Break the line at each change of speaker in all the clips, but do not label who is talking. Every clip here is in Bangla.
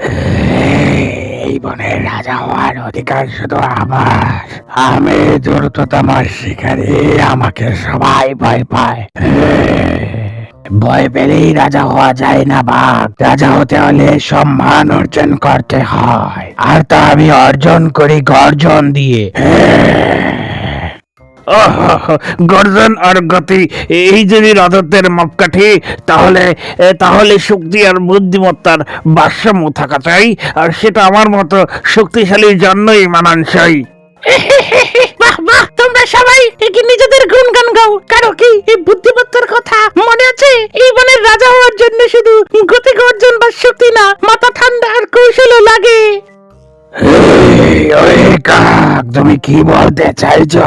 এই বনের রাজা হওয়ার অধিকার শুধু আমার। আমি দ্রুততম শিকারী, আমাকে সবাই ভয় পায়। ভয় পেলেই রাজা হওয়া যায় না বাঘ। রাজা হতে হলে সম্মান অর্জন করতে হয়। আর তা আমি অর্জন করি গর্জন দিয়ে।
গর্জন আর গতি এই যদি রাজত্বের মাপকাঠি তাহলে তাহলে শক্তি আর বুদ্ধিমত্তার ভারসাম্য থাকা চাই আর সেটা আমার মতো শক্তিশালীর জন্যই মানানসই।
বাহ বাহ তোমরা সবাই কি নিজেদের গুণগান গাও। কারও কি এই বুদ্ধিমত্তার কথা মনে আছে? এই বনের রাজা হওয়ার জন্য শুধু গতি গর্জন বা শক্তি না মাথা ঠান্ডা আর কৌশলও লাগে।
তুমি কি বলতে চাইছো?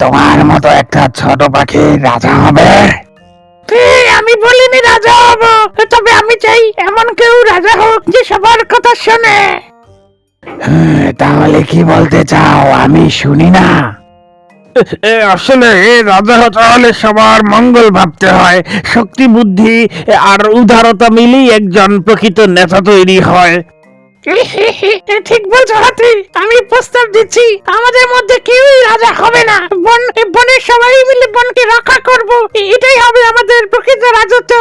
তোমার মতো একটা ছোট পাখি রাজা হবে?
আমি বলিনি রাজা হব। তবে আমি চাই এমন কেউ রাজা হোক যে সবার কথা শোনে।
হ্যাঁ, তাহলে কি বলতে চাও? আমি শুনি না।
আসলে রাজা হতে সবার মঙ্গল ভাবতে হয়। শক্তি বুদ্ধি আর উদারতা মিলেই একজন প্রকৃত নেতা তৈরি হয়।
ঠিক বলছো হাতি আমি প্রস্তাব দিচ্ছি আমাদের মধ্যে কেউই রাজা হবে না। বন বনের সবাই মিলে বনকে রক্ষা করব এটাই হবে আমাদের প্রকৃত রাজত্ব।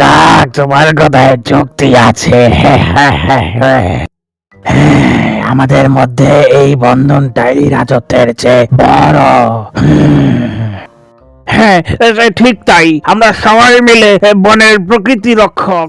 কাক তোমার কথায় যুক্তি আছে। হ্যাঁ, আমাদের মধ্যে এই বন্ধনটাই রাজত্বের চেয়ে বড়।
হ্যাঁ ঠিক তাই। আমরা সবাই মিলে বনের প্রকৃতি রক্ষক।